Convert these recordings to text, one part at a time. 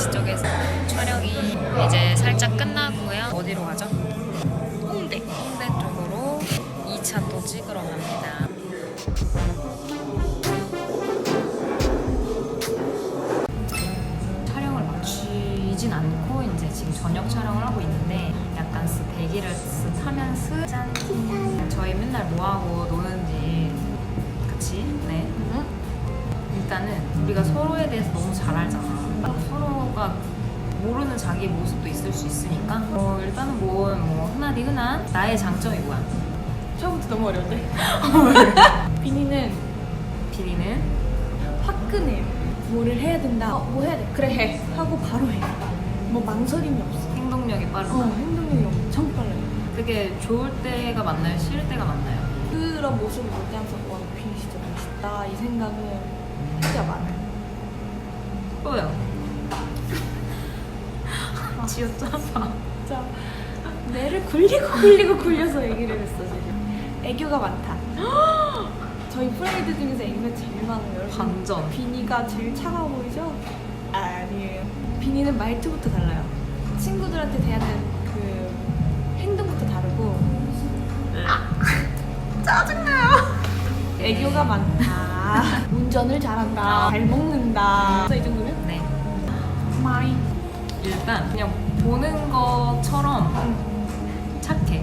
6시 쪽에서 촬영이 이제 살짝 끝나고요. 어디로 가죠? 홍대. 홍대 쪽으로 2차 또 찍으러 갑니다. 촬영을 마치진 않고 이제 지금 저녁 촬영을 하고 있는데 약간 대기를 쓱 하면 쓱 짠. 저희 맨날 뭐하고 노는지 같이 네. 일단은 우리가 서로에 대해서 너무 잘 알. 자기 모습도 있을 수 있으니까 어, 일단은 뭐, 뭐 흔하디 흔한 나의 장점이 뭐야? 처음부터 너무 어려운데? 비니는 비니는 화끈해요. 뭐를 해야 된다. 어, 뭐 해야 돼? 그래 해. 하고 바로 해. 뭐 망설임이 없어. 행동력이 빠르다 어, 행동력이 엄청 빨라요. 그게 좋을 때가 맞나요? 싫을 때가 맞나요? 그런 모습을 볼 때 항상 와 비니 진짜 멋있다 이 생각은 진짜 많아요. 또요 지었잖아 진짜 뇌를 굴리고 굴리고 굴려서 얘기를 했어 지금. 애교가 많다. 저희 프라이드 중에서 애교가 제일 많아요. 반전 비니가 제일 차가워 보이죠? 아니에요. 비니는 말투부터 달라요. 친구들한테 대하는 그 행동부터 다르고 짜증나요. 애교가 많다. 운전을 잘한다. 잘 먹는다. 이 정도면? 네 마이. 일단 그냥 보는 것처럼 착해.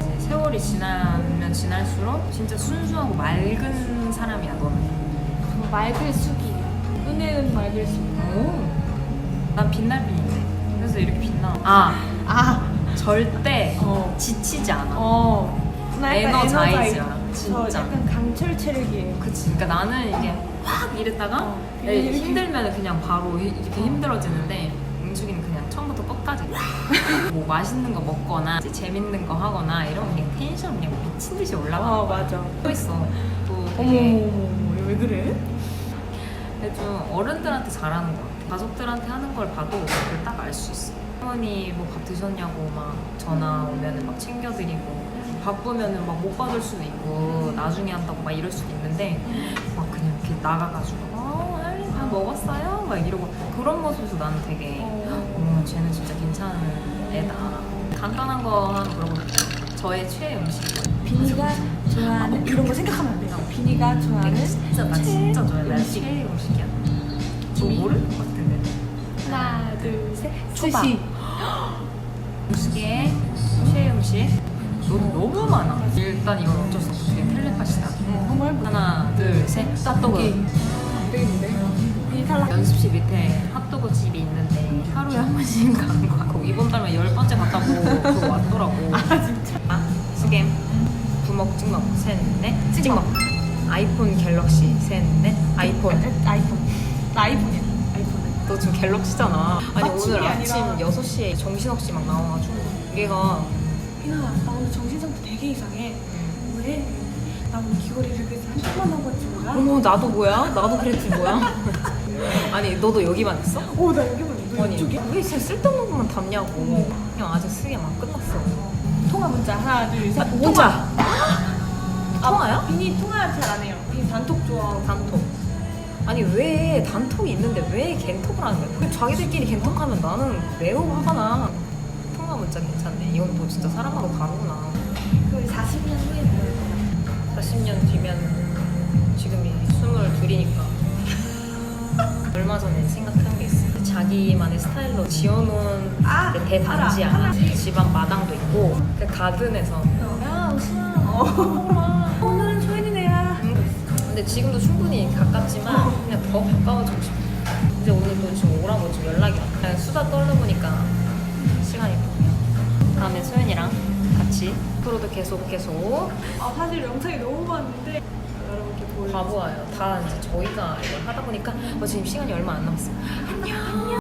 이제 세월이 지나면 지날수록 진짜 순수하고 맑은 사람이야 너는. 맑을 수기. 은혜은 맑을 수기. 오. 난 빛날 빛인데. 그래서 이렇게 빛나. 아 아, 절대 어. 지치지 않아. 어. 에너자이즈 진짜. 저 약간 강철 체력이에요. 그치. 그러니까 나는 이게 확 이랬다가 어, 에, 이렇게. 힘들면 그냥 바로 이- 이렇게 힘들어지는데 은숙이는 그냥 처음부터 끝까지 뭐 맛있는 거 먹거나 이제 재밌는 거 하거나 이러면 그냥 텐션 그냥 미친 듯이 올라가. 어, 맞아. 또 있어. 또 어머, 되게 어머, 어머, 왜 그래? 근데 좀 어른들한테 잘하는 것 같아. 가족들한테 하는 걸 봐도 그걸 딱 알 수 있어. 할머니 뭐 밥 드셨냐고 막 전화 오면은 막 챙겨드리고 바쁘면은 막 못 받을 수도 있고 나중에 한다고 막 이럴 수도 있는데 막 그냥 이렇게 나가가지고 어 할머니 밥 먹었어요? 막 이러고 그런 모습에서 나는 되게 어 쟤는 진짜 괜찮은 애다. 간단한 거 하나 물어볼게요. 저의 최애 뭐예요? 비니가 좋아하는 이런 거 생각하면 안 돼요. 비니가 좋아하는 진짜 나 진짜 좋아해. 나 음식. 최애 음식이야. 저 비니? 모를 것 같은데. 하나, 둘, 셋. 초밥. 스시. 음식의 최애 음식 너 너무 많아 일단 이건 어쩔 수 없어 그냥 텔레파시다. 하나 둘셋 핫도그 안 되겠는데? 탈락. 연습실 밑에 핫도그 집이 있는데 하루에 한 번씩 가는 거야 그거 이번 달만 열 번째 갔다고 그거 왔더라고 아, 진짜. 아, 스겜 부먹 찍먹 셋넷 찍먹 아이폰 갤럭시 셋넷 아이폰 아이폰. 나 아이폰이야. 너 갤럭시잖아 아니 오늘 게 아침 아니라. 6시에 정신없이 막 나와가지고 얘가 비나, 나 오늘 정신 상태 되게 이상해. 왜? 나 오늘 귀걸이를 그래서 한 번만 하고 왔지 뭐야? 어머 나도 뭐야? 나도 그랬지 뭐야? 아니 너도 여기만 있어? 오, 나 여기만 있어. 아니 이쪽에. 왜 진짜 쓸데없는 것만 담냐고 그냥 아직 쓰게 막 끝났어 통화 문자 하나, 둘, 셋. 문자 통화야? 비니 통화 잘 안 해요. 비니 단톡 좋아하고. 단톡 아니 왜 단톡이 있는데 왜 겐톡을 하는 거야? 그 자기들끼리 겐톡하면 나는 매우 화가 나 통화 문자 괜찮네 이건 또 진짜 사람마다 다르구나 그 40년 후에 보낼 거야. 40년 뒤면 지금이 22이니까 얼마 전에 생각한 게 있어 자기만의 스타일로 지어놓은 아, 그 대단지야 알아, 알아. 집안 마당도 있고 그 가든에서 야 우수야 어. 소연이네야. 근데 지금도 충분히 가깝지만 그냥 더 가까워지고 싶어 이제 오늘 또 지금 오라고 지금 연락이 와 그냥 수다 떨려보니까 시간이 또 다음에 소연이랑 같이 앞으로도 계속 계속 아 사실 영상이 너무 많은데 여러분께 보여. 바보예요. 다 이제 저희가 이걸 하다 보니까 어, 지금 시간이 얼마 안 남았어요.